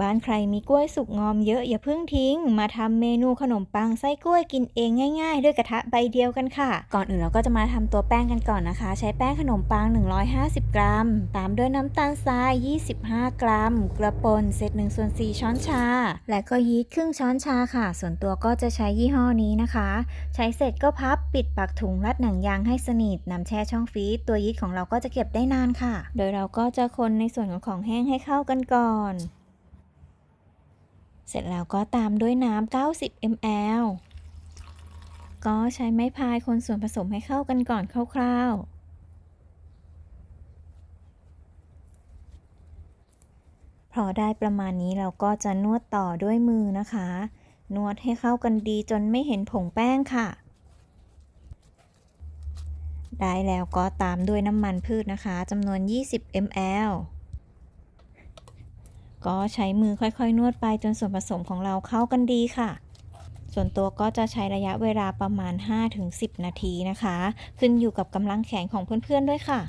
บ้านใครมีกล้วยสุกงอมเยอะอย่าเพิ่งทิ้ง มาทำเมนูขนมปังไส้กล้วยกินเองง่าย ๆ ด้วยกระทะใบเดียวกันค่ะ ก่อนอื่นเราก็จะมาทำตัวแป้งกันก่อนนะคะ ใช้แป้งขนมปัง 150 กรัม ตามด้วยน้ำตาลทราย 25 กรัม กระป่นเศษ1ส่วน4ช้อนชา และก็ยีสต์ครึ่งช้อนชาค่ะ ส่วนตัวก็จะใช้ยี่ห้อนี้นะคะ ใช้เสร็จก็พับปิดปากถุงรัดหนังยางให้สนิทนำแช่ช่องฟรีซตัวยีสต์ของเราก็จะเก็บได้นานค่ะ โดยเราก็จะคนในส่วนของของแห้งให้เข้ากันก่อน เสร็จแล้วก็ตามด้วยน้ำ90 ml ก็ใช้ไม้พายคนส่วนผสมให้เข้ากันก่อนคร่าวๆพอได้ประมาณนี้เราก็จะนวดต่อด้วยมือนะคะ นวดให้เข้ากันดีจนไม่เห็นผงแป้งค่ะ ได้แล้วก็ตามด้วยน้ำมันพืชนะคะจำนวน 20 ml ก็ใช้มือค่อยๆ นวดไปจนส่วนผสมของเราเข้ากันดีค่ะ ส่วนตัวก็จะใช้ระยะเวลาประมาณ 5-10 นาทีนะคะ ขึ้นอยู่กับกำลังแขนของเพื่อนๆด้วยค่ะ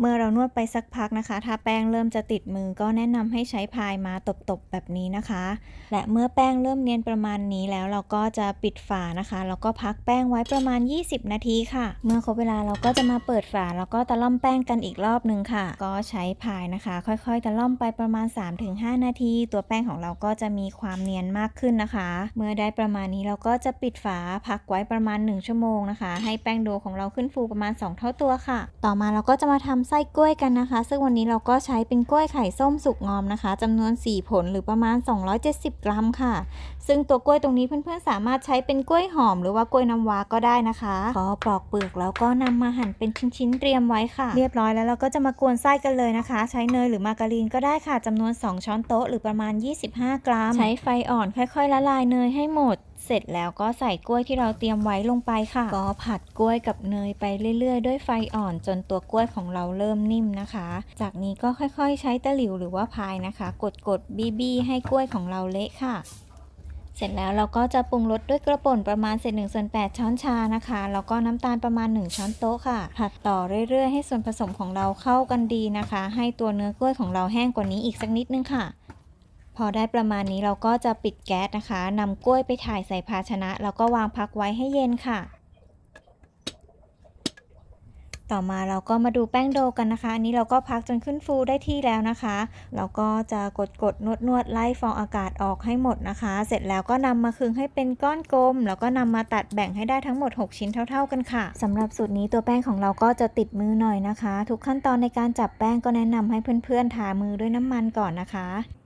เมื่อเรานวดไปสักพักนะคะ ถ้าแป้งเริ่มจะติดมือก็แนะนำให้ใช้พายมาตบๆแบบนี้นะคะ และเมื่อแป้งเริ่มเนียนประมาณนี้แล้วเราก็จะปิดฝานะคะ แล้วก็พักแป้งไว้ประมาณ 20 นาทีค่ะ เมื่อครบเวลาเราก็จะมาเปิดฝาแล้วก็ตะล่อมแป้งกันอีกรอบหนึ่งค่ะ ก็ใช้พายนะคะ ค่อยๆ ตะล่อมไปประมาณ 3-5 นาที ตัวแป้งของเราก็จะมีความเนียนมากขึ้นนะคะ เมื่อได้ประมาณนี้เราก็จะปิดฝาพักไว้ประมาณ 1 ชั่วโมงนะคะ ให้แป้งโดของเราขึ้นฟูประมาณ 2 เท่าตัวค่ะ ต่อมาเราก็จะมาทำไส้กล้วยกันนะคะ ซึ่งวันนี้เราก็ใช้เป็นกล้วยไข่ส้มสุกงอมนะคะจำนวน 4 ผลหรือประมาณ 270 กรัมค่ะ ซึ่งตัวกล้วยตรงนี้เพื่อนๆ สามารถใช้เป็นกล้วยหอมหรือว่ากล้วยน้ำว้าก็ได้นะคะพอปลอกเปลือกแล้วก็นำมาหั่นเป็นชิ้นๆเตรียมไว้ค่ะ เรียบร้อยแล้วเราก็จะมากวนไส้กันเลยนะคะ ใช้เนยหรือมาการีนก็ได้ค่ะจำนวน 2 ช้อนโต๊ะหรือประมาณ 25 กรัม ใช้ไฟอ่อนค่อยๆละลายเนยให้หมด เสร็จแล้วก็ใส่กล้วยที่เราเตรียมไว้ลงไปค่ะ ก็ผัดกล้วยกับเนยไปเรื่อย ๆ ด้วยไฟอ่อนจนตัวกล้วยของเราเริ่มนิ่มนะคะ จากนี้ก็ค่อยๆ ใช้ตะหลิวหรือว่าพายนะคะ กดๆบี้ๆให้กล้วยของเราเละค่ะเสร็จแล้วเราก็จะปรุงรสด้วยกระป่นประมาณเศษหนึ่งส่วนแปดช้อนชานะคะ แล้วก็น้ำตาลประมาณ 1 ช้อนโต๊ะค่ะ ผัดต่อเรื่อยๆ ให้ส่วนผสมของเราเข้ากันดีนะคะ ให้ตัวเนื้อกล้วยของเราแห้งกว่านี้อีกสักนิดนึงค่ะ พอได้ประมาณนี้เราก็จะปิดแก๊สนะคะนำกล้วยไปถ่ายใส่ภาชนะ แล้วก็วางพักไว้ให้เย็นค่ะ ต่อมาเราก็มาดูแป้งโดกันนะคะ อันนี้เราก็พักจนขึ้นฟูได้ที่แล้วนะคะ เราก็จะกดกดนวดนวดไล่ฟองอากาศออกให้หมดนะคะ เสร็จแล้วก็นำมาคึงให้เป็นก้อนกลม แล้วก็นำมาตัดแบ่งให้ได้ทั้งหมด 6 ชิ้นเท่า ๆกันค่ะสำหรับสูตรนี้ตัวแป้งของเราก็จะติดมือหน่อยนะคะ ทุกขั้นตอนในการจับแป้งก็แนะนำให้เพื่อนๆทามือด้วยน้ำมันก่อนนะคะ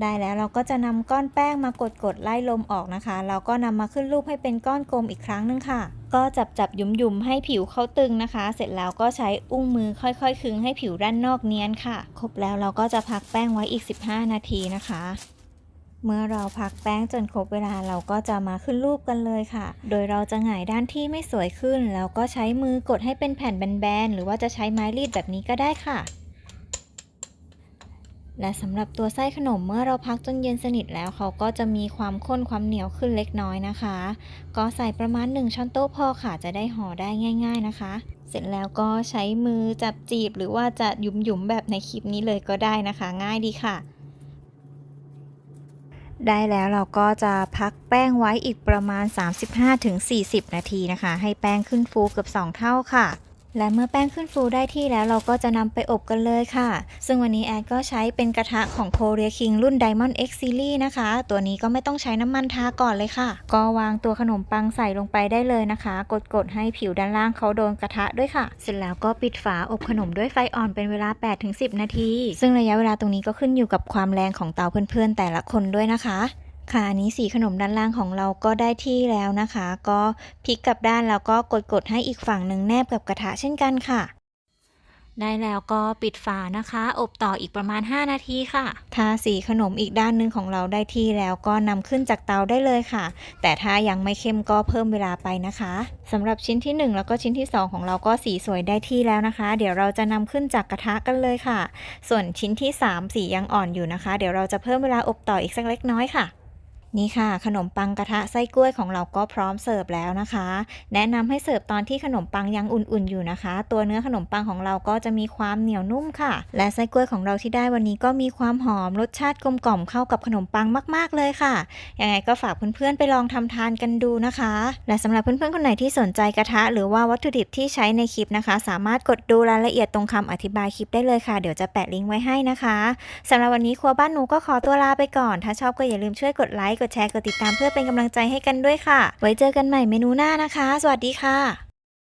ได้แล้วเราก็จะนำก้อนแป้งมากดกดๆไล่ลมออกนะคะ เราก็นำมาขึ้นรูปให้เป็นก้อนกลมอีกครั้งหนึงค่ะ ก็จับจับยุมยุมๆให้ผิวเขาตึงนะคะ เสร็จแล้วก็ใช้อุ้งมือค่อยๆ คึงให้ผิวด้านนอกเนียนค่ะ ครบแล้วเราก็จะพักแป้งไว้อีก 15 นาทีนะคะ เมื่อเราพักแป้งจนครบเวลาเราก็จะมาขึ้นรูปกันเลยค่ะ โดยเราจะหงายด้านที่ไม่สวยขึ้น แล้วก็ใช้มือกดให้เป็นแผ่นแบนๆหรือว่าจะใช้ไม้รีดแบบนี้ก็ได้ค่ะ และสำหรับตัวไส้ขนมเมื่อเราพักจนเย็นสนิทแล้วเขาก็จะมีความข้นความเหนียวขึ้นเล็กน้อยนะคะ ก็ใส่ประมาณ 1 ช้อนโต๊ะพอค่ะจะได้ห่อได้ง่าย ๆนะคะ เสร็จแล้วก็ใช้มือจับจีบหรือว่าจะหยุมๆแบบในคลิปนี้เลยก็ได้นะคะ ง่ายดีค่ะ ได้แล้วเราก็จะพักแป้งไว้อีกประมาณ 35-40 นาทีนะคะ ให้แป้งขึ้นฟูเกือบ2 เท่าค่ะ และเมื่อแป้งขึ้นฟูได้ที่แล้วเราก็จะนำไปอบกันเลยค่ะ ซึ่งวันนี้แอดก็ใช้เป็นกระทะของ Korea King รุ่น Diamond X Series นะคะ ตัวนี้ก็ไม่ต้องใช้น้ำมันทาก่อนเลยค่ะ ก็วางตัวขนมปังใส่ลงไปได้เลยนะคะ กดๆให้ผิวด้านล่างเขาโดนกระทะด้วยค่ะ เสร็จแล้วก็ปิดฝาอบขนมด้วยไฟอ่อนเป็นเวลา 8-10 นาที ซึ่งระยะเวลาตรงนี้ก็ขึ้นอยู่กับความแรงของเตาเพื่อนๆ แต่ละคนด้วยนะคะ ค่ะอันนี้สีขนมด้านล่างของเราก็ได้ที่แล้วนะคะ ก็พลิกกลับด้านแล้วก็กดๆให้อีกฝั่งหนึ่งแนบกับกระทะเช่นกันค่ะได้แล้วก็ปิดฝานะคะ อบต่ออีกประมาณ 5 นาทีค่ะ ถ้าสีขนมอีกด้านหนึ่งของเราได้ที่แล้วก็นำขึ้นจากเตาได้เลยค่ะ แต่ถ้ายังไม่เข้มก็เพิ่มเวลาไปนะคะสำหรับชิ้นที่ 1 แล้วก็ชิ้นที่ 2 ของเราก็สีสวยได้ที่แล้วนะคะ เดี๋ยวเราจะนำขึ้นจากกระทะกันเลยค่ะ ส่วนชิ้นที่ 3 สียังอ่อนอยู่นะคะ เดี๋ยวเราจะเพิ่มเวลาอบต่ออีกสักเล็กน้อยค่ะ นี่ค่ะ ขนมปังกระทะไส้กล้วยของเราก็พร้อมเสิร์ฟแล้วนะคะ แนะนำให้เสิร์ฟตอนที่ขนมปังยังอุ่นๆอยู่นะคะ ตัวเนื้อขนมปังของเราก็จะมีความเหนียวนุ่มค่ะ และไส้กล้วยของเราที่ได้วันนี้ก็มีความหอมรสชาติกลมกล่อมเข้ากับขนมปังมาก ๆเลยค่ะยังไงก็ฝากเพื่อนๆไปลองทำทานกันดูนะคะ และสำหรับเพื่อนๆคนไหนที่สนใจกระทะ หรือว่าวัตถุดิบที่ใช้ในคลิปนะคะ สามารถกดดูรายละเอียดตรงคำอธิบายคลิปได้เลยค่ะเดี๋ยวจะแปะลิงก์ไว้ให้นะคะสำหรับวันนี้ครัวบ้านหนูก็ขอตัวลาไปก่อน ถ้าชอบก็อย่าลืมช่วยกดไลค์กดแชร์ กดติดตามเพื่อเป็นกำลังใจให้กันด้วยค่ะ ไว้เจอกันใหม่เมนูหน้านะคะ สวัสดีค่ะ